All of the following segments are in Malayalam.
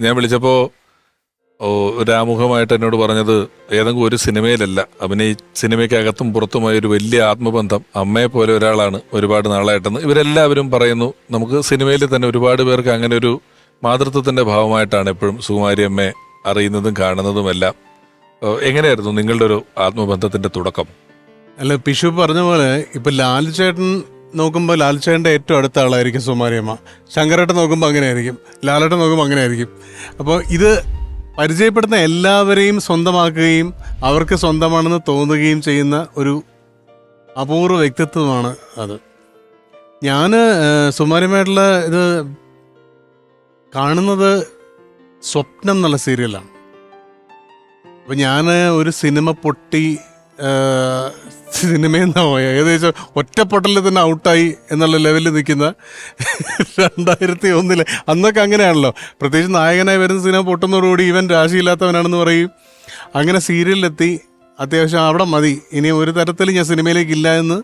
ഞാൻ വിളിച്ചപ്പോ ഓ ഒരു ആമുഖമായിട്ട് എന്നോട് പറഞ്ഞത് ഏതെങ്കിലും ഒരു സിനിമയിലല്ല അഭിനയി സിനിമയ്ക്കകത്തും പുറത്തുമായ ഒരു വലിയ ആത്മബന്ധം അമ്മയെ പോലെ ഒരാളാണ് ഒരുപാട് നാളായിട്ടെന്ന് ഇവരെല്ലാവരും പറയുന്നു. നമുക്ക് സിനിമയിൽ തന്നെ ഒരുപാട് പേർക്ക് അങ്ങനെ ഒരു മാതൃത്വത്തിന്റെ ഭാവമായിട്ടാണ് എപ്പോഴും സുകുമാരി അമ്മയെ അറിയുന്നതും കാണുന്നതുമെല്ലാം. എങ്ങനെയായിരുന്നു നിങ്ങളുടെ ഒരു ആത്മബന്ധത്തിന്റെ തുടക്കം? അല്ല പിഷു പറഞ്ഞ പോലെ ഇപ്പൊ ലാലുചേട്ടൻ നോക്കുമ്പോൾ ലാൽച്ചേട്ടന്റെ ഏറ്റവും അടുത്ത ആളായിരിക്കും സുമാരിയമ്മ. ശങ്കരേട്ടൻ നോക്കുമ്പോൾ അങ്ങനെ ആയിരിക്കും ലാലേട്ടൻ നോക്കുമ്പോൾ അങ്ങനെ ആയിരിക്കും അപ്പോൾ ഇത് പരിചയപ്പെടുന്ന എല്ലാവരെയും സ്വന്തമാക്കുകയും അവർക്ക് സ്വന്തമാണെന്ന് തോന്നുകയും ചെയ്യുന്ന ഒരു അപൂർവ വ്യക്തിത്വമാണ് അത്. ഞാൻ സുമാരിയമ്മയായിട്ടുള്ള ഇത് കാണുന്നത് സ്വപ്നം എന്നുള്ള സീരിയലാണ്. അപ്പോൾ ഞാൻ ഒരു സിനിമ പൊട്ടി സിനിമയിൽ ഏകദേശം ഒറ്റപ്പൊട്ടലിൽ തന്നെ ഔട്ടായി എന്നുള്ള ലെവലിൽ നിൽക്കുന്ന രണ്ടായിരത്തി ഒന്നിലെ അന്നൊക്കെ അങ്ങനെയാണല്ലോ. പ്രത്യേകിച്ച് നായകനായി വരുന്ന സിനിമ പൊട്ടുന്നതോടുകൂടി ഇവൻ രാശിയില്ലാത്തവനാണെന്ന് പറയും. അങ്ങനെ സീരിയലിലെത്തി. അത്യാവശ്യം അവിടെ മതി. ഇനി ഒരു തരത്തിൽ ഞാൻ സിനിമയിലേക്ക് ഇല്ല എന്ന്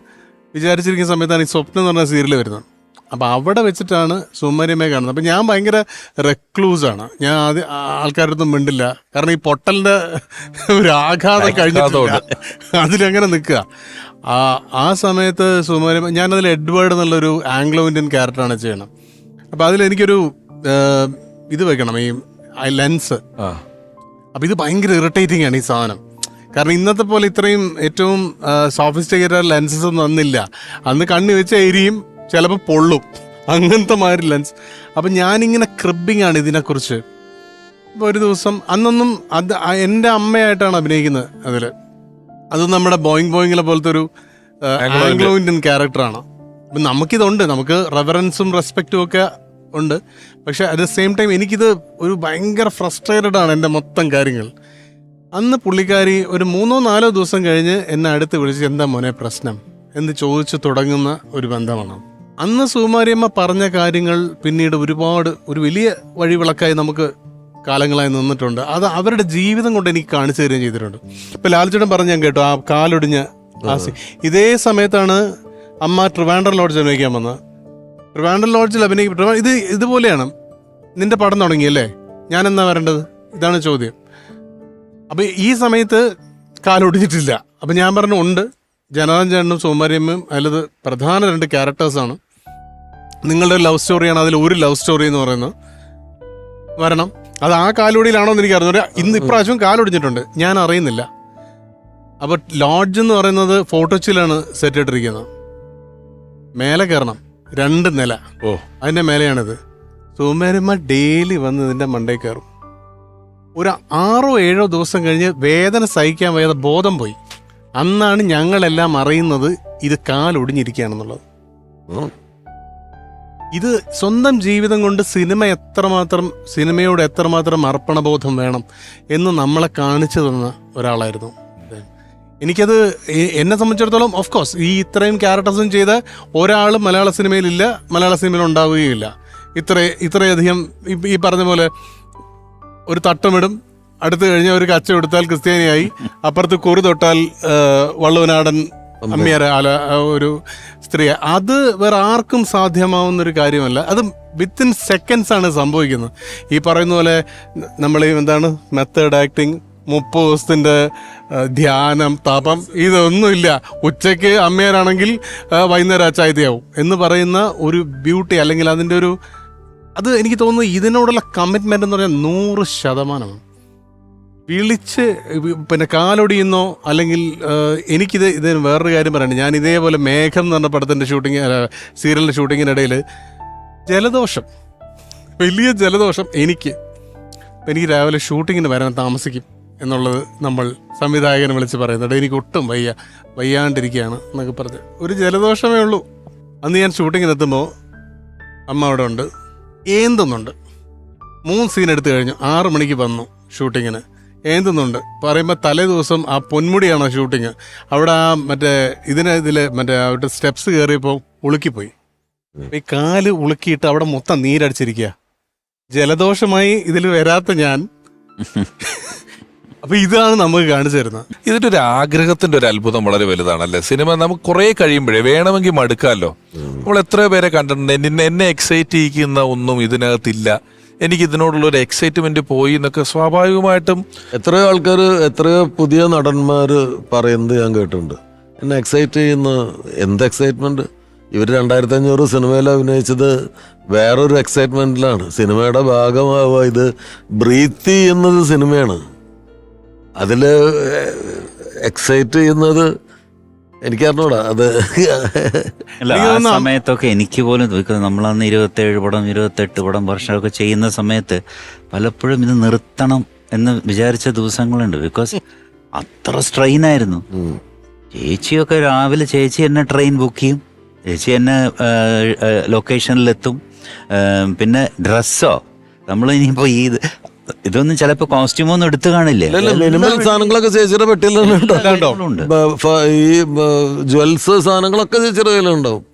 വിചാരിച്ചിരിക്കുന്ന സമയത്താണ് ഈ സ്വപ്നം എന്ന് പറഞ്ഞ സീരിയൽ വരുന്നത്. അപ്പോൾ അവിടെ വെച്ചിട്ടാണ് സുമരിയമ്മയെ കാണുന്നത്. അപ്പോൾ ഞാൻ ഭയങ്കര റെക്ലൂസാണ് ഞാൻ ആദ്യം ആൾക്കാരുടെ അടുത്തും മിണ്ടില്ല. കാരണം ഈ പൊട്ടലിന്റെ ഒരു ആഘാതം കഴിഞ്ഞിട്ടുണ്ട് അതിലങ്ങനെ നിൽക്കുക. ആ ആ സമയത്ത് സുമരിമ ഞാനതിൽ എഡ്വേർഡ് എന്നുള്ളൊരു ആംഗ്ലോ ഇന്ത്യൻ ക്യാരക്ടറാണ് ചെയ്യണം അപ്പോൾ അതിലെനിക്കൊരു ഇത് വെക്കണം ഈ ഐ ലെൻസ് അപ്പോൾ അപ്പൊ ഇത് ഭയങ്കര ഇറിറ്റേറ്റിംഗ് ആണ് ഈ സാധനം. കാരണം ഇന്നത്തെ പോലെ ഇത്രയും ഏറ്റവും സോഫിസ്റ്റിക്കേറ്റഡ് ലെൻസസ് ഒന്നും അന്നില്ല. അന്ന് കണ്ണി വെച്ച എരിയും ചിലപ്പോൾ പൊള്ളും. അങ്ങനത്തെ മാതിരി ലെൻസ് അപ്പം ഞാനിങ്ങനെ ക്രിബിങ് ആണ് ഇതിനെക്കുറിച്ച്. അപ്പോൾ ഒരു ദിവസം അന്നൊന്നും അത് എന്റെ അമ്മയായിട്ടാണ് അഭിനയിക്കുന്നത് അതിൽ അത് നമ്മുടെ ബോയിങ് ബോയിങ്ങിലെ പോലത്തെ ഒരു ആംഗ്ലോ ഇന്ത്യൻ ക്യാരക്ടറാണ് അപ്പം നമുക്കിതുണ്ട്. നമുക്ക് റെവറൻസും റെസ്പെക്റ്റും ഒക്കെ ഉണ്ട്. പക്ഷെ അറ്റ് ദ സെയിം ടൈം എനിക്കിത് ഒരു ഭയങ്കര ഫ്രസ്ട്രേറ്റഡ് ആണ് എന്റെ മൊത്തം കാര്യങ്ങൾ. അന്ന് പുള്ളിക്കാരി ഒരു മൂന്നോ നാലോ ദിവസം കഴിഞ്ഞ് എന്നെ അടുത്ത് വിളിച്ച് എന്താ മോനെ പ്രശ്നം? എന്ന് ചോദിച്ചു തുടങ്ങുന്ന ഒരു ബന്ധമാണ്. അന്ന് സുകുമാരിയമ്മ പറഞ്ഞ കാര്യങ്ങൾ പിന്നീട് ഒരുപാട് ഒരു വലിയ വഴിവിളക്കായി നമുക്ക് കാലങ്ങളായി നിന്നിട്ടുണ്ട്. അത് അവരുടെ ജീവിതം കൊണ്ട് എനിക്ക് കാണിച്ചു തരികയും ചെയ്തിട്ടുണ്ട്. ഇപ്പൊ ലാൽചേട്ടൻ പറഞ്ഞു ഞാൻ കേട്ടോ ആ കാലൊടിഞ്ഞ ആ ഇതേ സമയത്താണ് അമ്മ ട്രിവാൻഡർ ലോഡ്ജ് അഭിനയിക്കാൻ വന്നത്. ട്രിവാൻഡർ ലോഡ്ജിൽ അഭിനയിക്കും ഇത് ഇതുപോലെയാണ്. നിന്റെ പടം തുടങ്ങിയല്ലേ? ഞാൻ എന്നാ വരേണ്ടത്? ഇതാണ് ചോദ്യം. അപ്പൊ ഈ സമയത്ത് കാലൊടിഞ്ഞിട്ടില്ല. അപ്പൊ ഞാൻ പറഞ്ഞു ഉണ്ട്. ജനാർദ്ദൻ ചേട്ടനും സോമാരിയമ്മയും അതിലത് പ്രധാന രണ്ട് ക്യാരക്ടേഴ്സാണ് നിങ്ങളുടെ ലവ് സ്റ്റോറിയാണ് അതിൽ ഒരു ലവ് സ്റ്റോറി എന്ന് പറയുന്നത്. വരണം. അത് ആ കാലോടിയിലാണോ എന്ന് എനിക്ക് അറിഞ്ഞു ഇന്ന് ഇപ്രാവശ്യം കാലൊടിഞ്ഞിട്ടുണ്ട്. ഞാൻ അറിയുന്നില്ല. അപ്പൊ ലോഡ്ജ് എന്ന് പറയുന്നത് ഫോട്ടോച്ചിലാണ് സെറ്റ് ഇട്ടിരിക്കുന്നത് മേലെ കയറണം. രണ്ട് നില. ഓ. അതിന്റെ മേലെയാണിത്. സുമരമ്മ ഡെയിലി വന്ന് ഇതിന്റെ മണ്ടേ കയറും. ഒരു ആറോ ഏഴോ ദിവസം കഴിഞ്ഞ് വേദന സഹിക്കാൻ വയ്യാതെ ബോധം പോയി. അന്നാണ് ഞങ്ങളെല്ലാം അറിയുന്നത് ഇത് കാലൊടിഞ്ഞിരിക്കുകയാണെന്നുള്ളത്. ഇത് സ്വന്തം ജീവിതം കൊണ്ട് സിനിമ എത്രമാത്രം സിനിമയോട് എത്രമാത്രം അർപ്പണബോധം വേണം എന്ന് നമ്മളെ കാണിച്ചു തന്ന ഒരാളായിരുന്നു. എനിക്കത് എന്നെ സംബന്ധിച്ചിടത്തോളം ഓഫ് കോഴ്സ് ഈ ഇത്രയും ക്യാരക്ടേഴ്സും ചെയ്ത ഒരാൾ മലയാള സിനിമയിലില്ല മലയാള സിനിമയിൽ ഉണ്ടാവുകയില്ല. ഇത്ര ഇത്രയധികം ഈ- പറഞ്ഞ പോലെ ഒരു തട്ടമിടും അടുത്ത് കഴിഞ്ഞ ഒരു കച്ച കൊടുത്താൽ ക്രിസ്ത്യാനിയായി അപ്പുറത്ത് കുറി തൊട്ടാൽ വള്ളുവനാടൻ അമ്മിയാര ആല ഒരു സ്ത്രീ അത് വേറെ ആർക്കും സാധ്യമാവുന്ന ഒരു കാര്യമല്ല. അത് വിത്തിൻ സെക്കൻഡ്സ് ആണ് സംഭവിക്കുന്നത്. ഈ പറയുന്ന പോലെ നമ്മൾ എന്താണ് മെത്തേഡ് ആക്ടിങ് മുപ്പത് ദിവസത്തിന്റെ ധ്യാനം തപം ഇതൊന്നുമില്ല. ഉച്ചയ്ക്ക് അമ്മയാരാണെങ്കിൽ വൈകുന്നേരം അച്ചായതിയാവും എന്ന് പറയുന്ന ഒരു ബ്യൂട്ടി അല്ലെങ്കിൽ അതിന്റെ ഒരു അത് എനിക്ക് തോന്നുന്നു ഇതിനോടുള്ള കമ്മിറ്റ്മെന്റ് എന്ന് പറഞ്ഞാൽ നൂറ് ശതമാനമാണ്. വിളിച്ച് പിന്നെ കാലൊടിയുന്നോ അല്ലെങ്കിൽ എനിക്കിത് ഇതിന് വേറൊരു കാര്യം പറയണം ഞാൻ ഇതേപോലെ മേഘം എന്ന് പറഞ്ഞ പടത്തിന്റെ ഷൂട്ടിങ് സീരിയലിന്റെ ഷൂട്ടിങ്ങിനിടയിൽ ജലദോഷം വലിയ ജലദോഷം എനിക്ക് എനിക്ക് രാവിലെ ഷൂട്ടിങ്ങിന് വരാൻ താമസിക്കും എന്നുള്ളത് നമ്മൾ സംവിധായകനെ വിളിച്ച് പറയുന്നുണ്ട്. എനിക്ക് ഒട്ടും വയ്യ വയ്യാണ്ടിരിക്കുകയാണ് എന്നൊക്കെ പറഞ്ഞ്. ഒരു ജലദോഷമേ ഉള്ളൂ. അന്ന് ഞാൻ ഷൂട്ടിങ്ങിനെത്തുമ്പോൾ അമ്മ അവിടെ ഉണ്ട് ഏന്തുന്നുണ്ട്. മൂന്ന് സീൻ എടുത്തു കഴിഞ്ഞു. ആറ് മണിക്ക് വന്നു ഷൂട്ടിങ്ങിന്. ഏന്തുന്നുണ്ട്. പറയുമ്പോൾ തലേ ദിവസം ആ പൊന്മുടിയാണ് ഷൂട്ടിങ്. അവിടെ ആ മറ്റേ ഇതിന് ഇതിൽ മറ്റേ അവിടെ സ്റ്റെപ്സ് കയറിയപ്പോൾ ഉളുക്കിപ്പോയി. ഈ കാൽ ഉളുക്കിയിട്ട് അവിടെ മൊത്തം നീരടിച്ചിരിക്കുക ജലദോഷമായി ഇതിൽ വരാത്ത ഞാൻ. അപ്പൊ ഇതാണ് നമുക്ക് കാണിച്ചു തരുന്നത്. ഇതിന്റെ ഒരു ആഗ്രഹത്തിന്റെ ഒരു അത്ഭുതം വളരെ വലുതാണ് വലുതാണല്ലേ? സിനിമ നമുക്ക് കുറെ കഴിയുമ്പോഴേ വേണമെങ്കിൽ മടുക്കാമല്ലോ നമ്മൾ എത്രയോ പേരെ കണ്ടിട്ടുണ്ട്. എന്നെ എന്നെ എക്സൈറ്റ് ചെയ്യിക്കുന്ന ഒന്നും ഇതിനകത്തില്ല. എനിക്ക് ഇതിനോടുള്ള ഒരു എക്സൈറ്റ്മെന്റ് പോയി എന്നൊക്കെ സ്വാഭാവികമായിട്ടും എത്രയോ ആൾക്കാർ എത്രയോ പുതിയ നടന്മാർ പറയുന്നത് ഞാൻ കേട്ടിട്ടുണ്ട്. എന്നെ എക്സൈറ്റ് ചെയ്യുന്ന എന്ത് എക്സൈറ്റ്മെന്റ് ഇവർ രണ്ടായിരത്തി അഞ്ഞൂറ് സിനിമയിൽ അഭിനയിച്ചത് വേറൊരു എക്സൈറ്റ്മെന്റിലാണ് സിനിമയുടെ ഭാഗമാവുക ഇത് ബ്രീത്ത് ചെയ്യുന്നത് സിനിമയാണ്. അതിൽ എക്സൈറ്റ് ചെയ്യുന്നത് എനിക്കറിഞ്ഞൂടാ അത് അല്ല എനിക്ക് ആ സമയത്തൊക്കെ എനിക്ക് പോലും തോന്നിക്കുന്നത് നമ്മളന്ന് ഇരുപത്തേഴ് പടം ഇരുപത്തെട്ട് പടം വർഷമൊക്കെ ചെയ്യുന്ന സമയത്ത് പലപ്പോഴും ഇത് നിർത്തണം എന്ന് വിചാരിച്ച ദിവസങ്ങളുണ്ട്. ബിക്കോസ് അത്ര സ്ട്രെയിൻ ആയിരുന്നു. ചേച്ചിയൊക്കെ രാവിലെ ചേച്ചി എന്നെ ട്രെയിൻ ബുക്ക് ചെയ്യും. ചേച്ചി എന്നെ ലൊക്കേഷനിലെത്തും പിന്നെ ഡ്രസ്സോ നമ്മൾ ഇനിയിപ്പോ ഈ ഇതൊന്നും ചിലപ്പോ കോസ്റ്റ്യൂം ഒന്നും എടുത്തു കാണില്ലേ? മിനിമൽ സാധനങ്ങളൊക്കെ ചേച്ചിയുടെ ഫ- ഈ ജ്വൽസ് സാധനങ്ങളൊക്കെ ചേച്ചിയുടെ കയ്യിലുണ്ടാവും.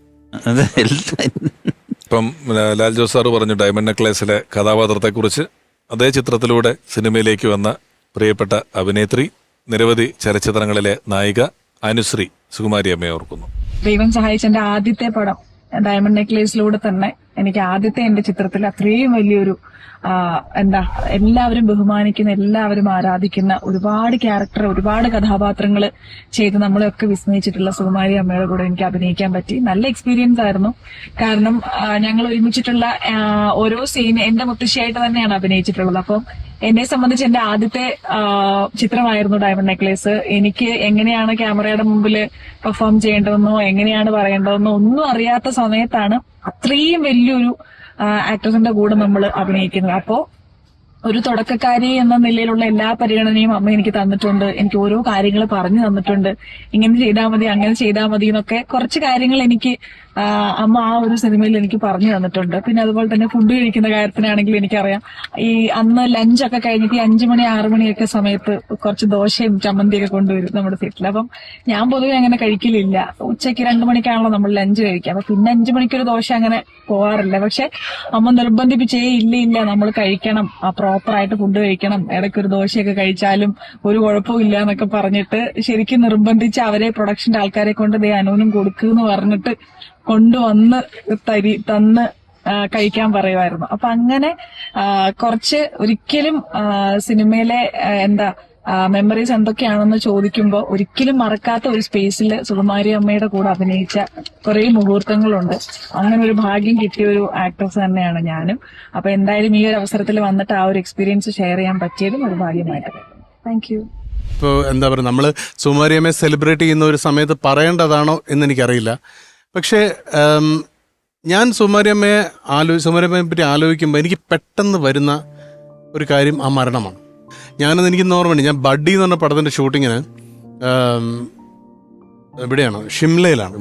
ഇപ്പം ലാൽ ജോസ് സാറ് പറഞ്ഞു ഡയമണ്ട് നെക്ലേസിലെ കഥാപാത്രത്തെ കുറിച്ച് അതേ ചിത്രത്തിലൂടെ സിനിമയിലേക്ക് വന്ന പ്രിയപ്പെട്ട അഭിനേത്രി നിരവധി ചലച്ചിത്രങ്ങളിലെ നായിക അനുശ്രീ സുകുമാരി അമ്മയെ ഓർക്കുന്നു. ദൈവം സഹായിച്ച എന്റെ ആദ്യത്തെ പടം ഡയമണ്ട് നെക്ലേസിലൂടെ തന്നെ. എനിക്ക് ആദ്യത്തെ എന്റെ ചിത്രത്തിൽ അത്രയും വലിയൊരു എന്താ എല്ലാവരും ബഹുമാനിക്കുന്ന എല്ലാവരും ആരാധിക്കുന്ന ഒരുപാട് ക്യാരക്ടർ ഒരുപാട് കഥാപാത്രങ്ങൾ ചെയ്ത് നമ്മളെയൊക്കെ വിസ്മയിച്ചിട്ടുള്ള സുകുമാരി അമ്മയുടെ കൂടെ എനിക്ക് അഭിനയിക്കാൻ പറ്റി. നല്ല എക്സ്പീരിയൻസ് ആയിരുന്നു. കാരണം ഞങ്ങൾ ഒരുമിച്ചിട്ടുള്ള ഓരോ സീൻ എന്റെ മുത്തശ്ശിയായിട്ട് തന്നെയാണ് അഭിനയിച്ചിട്ടുള്ളത്. അപ്പം എന്നെ സംബന്ധിച്ച് എന്റെ ആദ്യത്തെ ചിത്രമായിരുന്നു ഡയമണ്ട് നെക്ലേസ് എനിക്ക് എങ്ങനെയാണ് ക്യാമറയുടെ മുമ്പിൽ പെർഫോം ചെയ്യേണ്ടതെന്നോ എങ്ങനെയാണ് പറയേണ്ടതെന്നോ ഒന്നും അറിയാത്ത സമയത്താണ് അത്രയും വലിയൊരു ആക്ട്രസിന്റെ കൂടെ നമ്മൾ അഭിനയിക്കുന്നത്. അപ്പോ ഒരു തുടക്കക്കാരി എന്ന നിലയിലുള്ള എല്ലാ പരിഗണനയും അമ്മ എനിക്ക് തന്നിട്ടുണ്ട്. എനിക്ക് ഓരോ കാര്യങ്ങൾ പറഞ്ഞു തന്നിട്ടുണ്ട്. ഇങ്ങനെ ചെയ്താൽ മതി അങ്ങനെ ചെയ്താൽ മതി എന്നൊക്കെ കുറച്ച് കാര്യങ്ങൾ എനിക്ക് അമ്മ ആ ഒരു സിനിമയിൽ എനിക്ക് പറഞ്ഞു തന്നിട്ടുണ്ട്. പിന്നെ അതുപോലെ തന്നെ ഫുഡ് കഴിക്കുന്ന കാര്യത്തിനാണെങ്കിൽ എനിക്കറിയാം. ഈ അന്ന് ലഞ്ചൊക്കെ കഴിഞ്ഞിട്ട് അഞ്ചു മണി ആറു മണിയൊക്കെ സമയത്ത് കുറച്ച് ദോശയും ചമ്മന്തിയൊക്കെ കൊണ്ടുവരും നമ്മുടെ സീറ്റിൽ അപ്പം ഞാൻ പൊതുവെ അങ്ങനെ കഴിക്കലില്ല. ഉച്ചയ്ക്ക് രണ്ടു മണിക്കാണല്ലോ നമ്മൾ ലഞ്ച് കഴിക്കുക. അപ്പൊ പിന്നെ അഞ്ചു മണിക്കൊരു ദോശ അങ്ങനെ പോവാറില്ല. പക്ഷെ അമ്മ നിർബന്ധിപ്പിച്ചേ ഇല്ല ഇല്ല നമ്മൾ കഴിക്കണം. ആ പ്രോപ്പർ ആയിട്ട് ഫുഡ് കഴിക്കണം. ഇടയ്ക്ക് ഒരു ദോശയൊക്കെ കഴിച്ചാലും ഒരു കുഴപ്പവും ഇല്ല എന്നൊക്കെ പറഞ്ഞിട്ട് ശരിക്കും നിർബന്ധിച്ച് അവരെ പ്രൊഡക്ഷന്റെ ആൾക്കാരെ കൊണ്ട് ദേ അനൂനും കൊടുക്കുന്ന് പറഞ്ഞിട്ട് കൊണ്ടുവന്ന് തരി തന്ന് കഴിക്കാൻ പറയുമായിരുന്നു. അപ്പൊ അങ്ങനെ കുറച്ച് ഒരിക്കലും സിനിമയിലെ എന്താ മെമ്മറീസ് എന്തൊക്കെയാണെന്ന് ചോദിക്കുമ്പോൾ ഒരിക്കലും മറക്കാത്ത ഒരു സ്പേസിൽ സുകുമാരി അമ്മയുടെ കൂടെ അഭിനയിച്ച കുറേ മുഹൂർത്തങ്ങളുണ്ട്. അങ്ങനെ ഒരു ഭാഗ്യം കിട്ടിയ ഒരു ആക്ട്രസ് തന്നെയാണ് ഞാനും. അപ്പൊ എന്തായാലും ഈ ഒരു അവസരത്തിൽ വന്നിട്ട് ആ ഒരു എക്സ്പീരിയൻസ് ഷെയർ ചെയ്യാൻ പറ്റിയതും ഒരു ഭാഗ്യമായിട്ട് താങ്ക് യു ഇപ്പോൾ എന്താ പറയുക നമ്മൾ സുമാരിയമ്മയെ സെലിബ്രേറ്റ് ചെയ്യുന്ന ഒരു സമയത്ത് പറയേണ്ടതാണോ എന്ന് എനിക്കറിയില്ല പക്ഷേ ഞാൻ സുമാരിയമ്മയെ ആലോ സുമാരിയമ്മയെ പറ്റി ആലോചിക്കുമ്പോൾ എനിക്ക് പെട്ടെന്ന് വരുന്ന ഒരു കാര്യം ആ മരണമാണ്. ഞാനത് എനിക്ക് ഓർമ്മയുണ്ട്. ഞാൻ ബഡ്ഡി എന്ന് പറഞ്ഞ പടത്തിന്റെ ഷൂട്ടിങ്ങിന് എവിടെയാണ് ഷിംലയിലാണ്.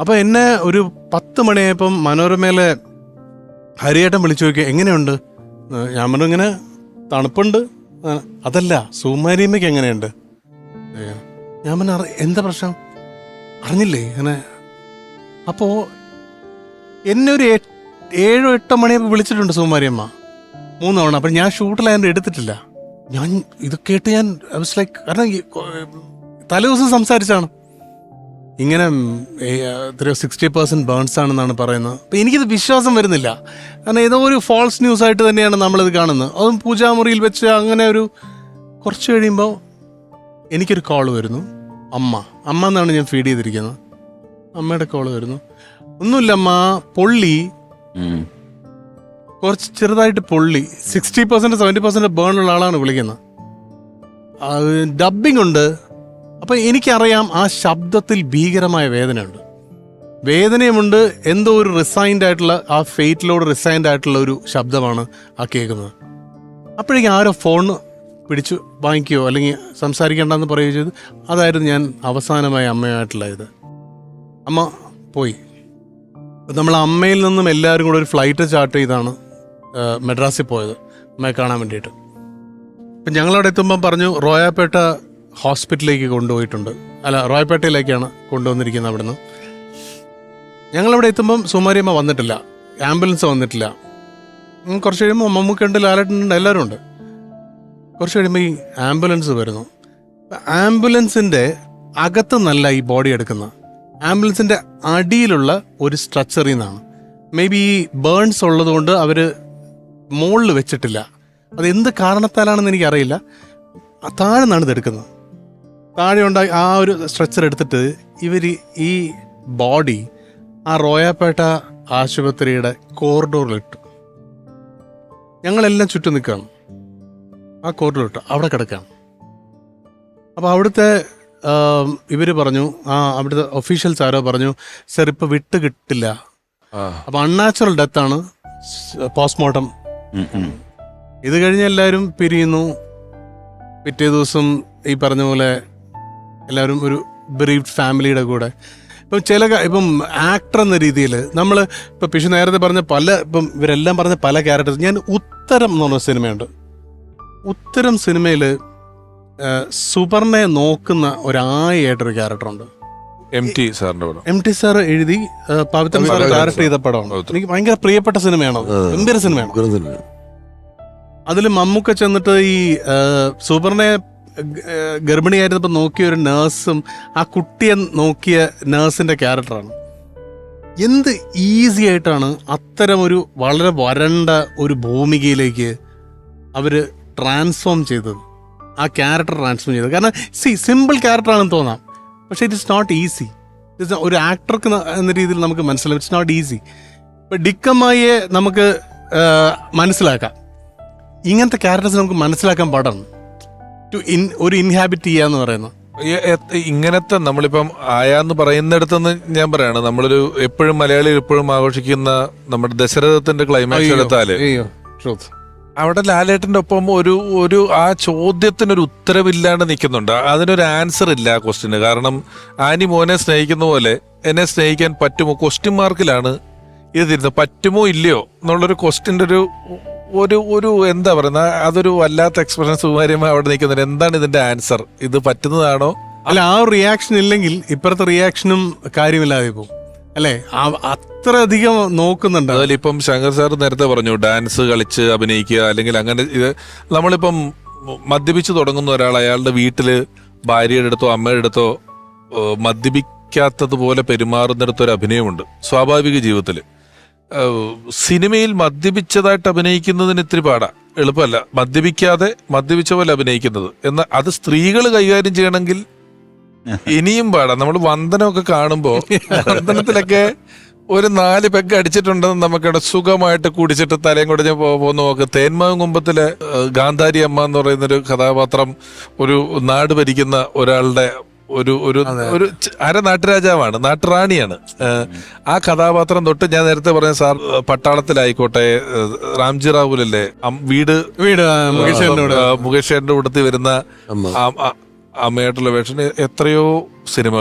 അപ്പോൾ എന്നെ ഒരു പത്ത് മണിയായപ്പം മനോരമയിലെ ഹരിയേട്ടൻ വിളിച്ചു നോക്കി എങ്ങനെയുണ്ട്? ഞാൻ പറഞ്ഞു ഇങ്ങനെ തണുപ്പുണ്ട്. അതല്ല സുമാരിയമ്മയ്ക്ക് എങ്ങനെയുണ്ട്? ഞാൻ പറഞ്ഞു "അറി- എന്താ പ്രശ്നം? അറിഞ്ഞില്ലേ? അങ്ങനെ. അപ്പോ എന്നെ ഒരു ഏഴോ എട്ടോ മണിയൊക്കെ വിളിച്ചിട്ടുണ്ട് സുമാരിയമ്മ മൂന്ന് തവണ. അപ്പം ഞാൻ ഷൂട്ടിലായതുകൊണ്ട് എടുത്തിട്ടില്ല. ഞാൻ ഇത് കേട്ട് ഞാൻ ലൈക്ക് കാരണം തലേ ദിവസം സംസാരിച്ചാണ്. ഇങ്ങനെ എത്രയോ സിക്സ്റ്റി പെർസെന്റ് ബേൺസ് ആണെന്നാണ് പറയുന്നത്. അപ്പം എനിക്കിത് വിശ്വാസം വരുന്നില്ല. കാരണം ഏതോ ഒരു ഫോൾസ് ന്യൂസ് ആയിട്ട് തന്നെയാണ് നമ്മളിത് കാണുന്നത്. അതും പൂജാമുറിയിൽ വെച്ച് അങ്ങനെ ഒരു കുറച്ച് കഴിയുമ്പോൾ എനിക്കൊരു കോൾ വരുന്നു. അമ്മ. അമ്മ എന്നാണ് ഞാൻ ഫീഡ് ചെയ്തിരിക്കുന്നത്. അമ്മയുടെ കോൾ വരുന്നു. ഒന്നുമില്ല അമ്മ. പൊള്ളി. കുറച്ച് ചെറുതായിട്ട് പൊള്ളി. Sixty percent seventy percent burn ഉള്ള ആളാണ് വിളിക്കുന്നത്. ഡബ്ബിംഗ് ഉണ്ട്. അപ്പം എനിക്കറിയാം ആ ശബ്ദത്തിൽ ഭീകരമായ വേദനയുണ്ട്. വേദനയുമുണ്ട്. എന്തോ ഒരു റിസൈൻഡ് ആയിട്ടുള്ള ആ ഫെയ്റ്റിലോട് റിസൈൻഡ് ആയിട്ടുള്ള ഒരു ശബ്ദമാണ് ആ കേൾക്കുന്നത്. അപ്പോഴേക്കും ആരോ ഫോൺ പിടിച്ചു വാങ്ങിക്കുകയോ അല്ലെങ്കിൽ സംസാരിക്കേണ്ടെന്ന് പറയുകയോ ചെയ്തു. അതായിരുന്നു ഞാൻ അവസാനമായി അമ്മയായിട്ടുള്ള ഇത്. അമ്മ പോയി. നമ്മൾ അമ്മയിൽ നിന്നും എല്ലാവരും കൂടെ ഒരു ഫ്ലൈറ്റ് ചാർട്ട് ചെയ്താണ്. മെഡ്രാസിൽ പോയത്. അമ്മയെ കാണാൻ വേണ്ടിയിട്ട്. അപ്പം ഞങ്ങളവിടെ എത്തുമ്പം പറഞ്ഞു റോയാപ്പേട്ട ഹോസ്പിറ്റലിലേക്ക് കൊണ്ടുപോയിട്ടുണ്ട്. അല്ല റോയപ്പേട്ടയിലേക്കാണ് കൊണ്ടുവന്നിരിക്കുന്നത് അവിടുന്ന്. ഞങ്ങളവിടെ എത്തുമ്പം സുമാരിയമ്മ വന്നിട്ടില്ല. ആംബുലൻസ് വന്നിട്ടില്ല. കുറച്ച് കഴിയുമ്പോൾ മമ്മൂക്കുണ്ട് ലാലേട്ടനുണ്ട് എല്ലാവരും ഉണ്ട്. കുറച്ച് കഴിയുമ്പോൾ ഈ ആംബുലൻസ് വരുന്നു. ആംബുലൻസിന്റെ അകത്ത് നല്ല ഈ ബോഡി എടുക്കുന്ന ആംബുലൻസിന്റെ അടിയിലുള്ള ഒരു സ്ട്രക്ചറിൽ നിന്നാണ്. മേ ബി ഈ ബേൺസ് ഉള്ളതുകൊണ്ട് അവർ മുകളിൽ വെച്ചിട്ടില്ല. അത് എന്ത് കാരണത്താലാണെന്ന് എനിക്കറിയില്ല. ആ താഴെ നിന്നാണ് ഇത് എടുക്കുന്നത്. താഴെ ഉണ്ടായി ആ ഒരു സ്ട്രെച്ചർ എടുത്തിട്ട് ഇവർ ഈ ബോഡി ആ റോയാപ്പേട്ട ആശുപത്രിയുടെ കോറിഡോറിലിട്ടു ഞങ്ങളെല്ലാം ചുറ്റും നിൽക്കുകയാണ്. ആ കോറിഡോറിലിട്ടു അവിടെ കിടക്കാം അപ്പോൾ അവിടുത്തെ ഇവർ പറഞ്ഞു ആ അവിടുത്തെ ഒഫീഷ്യൽസ് ആരോ പറഞ്ഞു സർ ഇപ്പോൾ വിട്ട് കിട്ടില്ല. അപ്പോൾ അൺനാച്ചുറൽ ഡെത്താണ് പോസ്റ്റ്മോർട്ടം. ഇത് കഴിഞ്ഞ് എല്ലാവരും പിരിയുന്നു. പിറ്റേ ദിവസം ഈ പറഞ്ഞ പോലെ എല്ലാവരും ഒരു ബ്രീഫ്ഡ് ഫാമിലിയുടെ കൂടെ. ഇപ്പം ചില ഇപ്പം ആക്ടർ എന്ന രീതിയിൽ നമ്മൾ ഇപ്പം പിഷു നേരത്തെ പറഞ്ഞ പല ഇപ്പം ഇവരെല്ലാം പറഞ്ഞ പല ക്യാരക്ടേഴ്സ് ഞാൻ ഉത്തരം എന്ന് പറഞ്ഞ സിനിമയുണ്ട്. ഉത്തരം സിനിമയിൽ സുപർണയെ നോക്കുന്ന ഒരായായിട്ടൊരു ക്യാരക്ടറുണ്ട് എം ടി സാറിന്റെ പടം. എം ടി സാർ എഴുതി പവിത്രൻ സാർ ഡയറക്ട് ചെയ്ത പടമാണ്. എനിക്ക് ഭയങ്കര പ്രിയപ്പെട്ട സിനിമയാണ് എന്തൊരു ഗംഭീര സിനിമയാണ്. അതിൽ മമ്മൂക്ക ചെന്നിട്ട് ഈ സൂപ്പറിനെ ഗർഭിണിയായിരുന്നപ്പോൾ നോക്കിയ ഒരു നേഴ്സും ആ കുട്ടിയെ നോക്കിയ നേഴ്സിന്റെ ക്യാരക്ടറാണ്. എന്ത് ഈസി ആയിട്ടാണ് അത്തരം ഒരു വളരെ വരണ്ട ഒരു ഭൂമികയിലേക്ക് അവർ ട്രാൻസ്ഫോം ചെയ്തത്. ആ ക്യാരക്ടർ ട്രാൻസ്ഫോം ചെയ്തത്. കാരണം സി സിമ്പിൾ ക്യാരക്ടറാണെന്ന് തോന്നാം. പക്ഷെ ഇറ്റ് ഇസ് നോട്ട് ഈസി ഒരു ആക്ടർക്ക് എന്ന രീതിയിൽ നമുക്ക് മനസ്സിലാവും. ഇറ്റ്സ് നോട്ട് ഈസി ഇപ്പം ഡിക്കമ്മായിയെ നമുക്ക് മനസ്സിലാക്കാം. ഇങ്ങനത്തെ ക്യാരക്ടേഴ്സ് നമുക്ക് മനസ്സിലാക്കാൻ പാടാണ്. ടു ഇൻ ഒരു ഇൻഹാബിറ്റ് ചെയ്യാന്ന് പറയുന്നത് എ- എ- ഇങ്ങനത്തെ നമ്മളിപ്പം ആയാന്ന് പറയുന്നിടത്തുനിന്ന് ഞാൻ പറയാണ്. നമ്മളൊരു എപ്പോഴും മലയാളി എപ്പോഴും ആഘോഷിക്കുന്ന നമ്മുടെ ദശരഥത്തിന്റെ ക്ലൈമാക്സ് എടുത്താൽ. ട്രൂത്ത് അവിടെ ലാലേട്ടന്റെ ഒപ്പം ഒരു ഒരു ആ ചോദ്യത്തിനൊരു ഉത്തരവില്ലാണ്ട് നിൽക്കുന്നുണ്ട്. അതിനൊരു ആൻസർ ഇല്ല ആ ക്വസ്റ്റിന് കാരണം ആനി മോനെ സ്നേഹിക്കുന്ന പോലെ എന്നെ സ്നേഹിക്കാൻ പറ്റുമോ? ക്വസ്റ്റ്യൻ മാർക്കിലാണ് ഇത് തിരുന്നത് പറ്റുമോ ഇല്ലയോ എന്നുള്ളൊരു ക്വസ്റ്റിന്റെ ഒരു ഒരു ഒരു എന്താ പറയുന്ന അതൊരു വല്ലാത്ത എക്സ്പ്രഷൻ സുമാര്യമായി അവിടെ നിൽക്കുന്നുണ്ട് എന്താണ് ഇതിന്റെ ആൻസർ ഇത് പറ്റുന്നതാണോ? അല്ല ആ റിയാക്ഷൻ ഇല്ലെങ്കിൽ ഇപ്പുറത്തെ റിയാക്ഷനും കാര്യമില്ലാതെ പോകും. അല്ലേ? അധികം നോക്കുന്നുണ്ട്. അതുപോലെ ഇപ്പം ശങ്കർ സാർ നേരത്തെ പറഞ്ഞു ഡാൻസ് കളിച്ച് അഭിനയിക്കുക അല്ലെങ്കിൽ അങ്ങനെ ഇത് നമ്മളിപ്പം മദ്യപിച്ച് തുടങ്ങുന്ന ഒരാൾ അയാളുടെ വീട്ടിൽ ഭാര്യയുടെ അടുത്തോ അമ്മയുടെ അടുത്തോ മദ്യപിക്കാത്തതുപോലെ പെരുമാറുന്നിടത്ത് ഒരു അഭിനയമുണ്ട് സ്വാഭാവിക ജീവിതത്തിൽ സിനിമയിൽ മദ്യപിച്ചതായിട്ട് അഭിനയിക്കുന്നതിന് ഇത്തിരി പാടാ എളുപ്പമല്ല. മദ്യപിക്കാതെ മദ്യപിച്ച പോലെ അഭിനയിക്കുന്നത്. എന്നാൽ അത് സ്ത്രീകൾ കൈകാര്യം ചെയ്യണമെങ്കിൽ ഇനിയും പാടാ. നമ്മൾ വന്ദനമൊക്കെ കാണുമ്പോൾ വന്ദനത്തിലൊക്കെ ഒരു നാല് പെഗ് അടിച്ചിട്ടുണ്ടെന്ന് നമുക്കിവിടെ സുഖമായിട്ട് കുടിച്ചിട്ട് തലയും കുടഞ്ഞ് പോകുന്ന നോക്ക്. തേന്മാവ് കുമ്പത്തിലെ ഗാന്ധാരി അമ്മ എന്ന് പറയുന്നൊരു കഥാപാത്രം ഒരു നാട് ഭരിക്കുന്ന ഒരാളുടെ ഒരു ഒരു ഒരു അര നാട്ടുരാജാവാണ് നാട്ടുറാണിയാണ്. ആ കഥാപാത്രം തൊട്ട് ഞാൻ നേരത്തെ പറഞ്ഞ സാർ പട്ടാളത്തിലായിക്കോട്ടെ റാംജി റാവുലല്ലേ അല്ലേ വീട് വീട് മുകേഷ്. ചേട്ടന്റെ കൂട്ടത്തിൽ വരുന്ന അമ്മയായിട്ടുള്ള വേഷം എത്രയോ സിനിമകൾ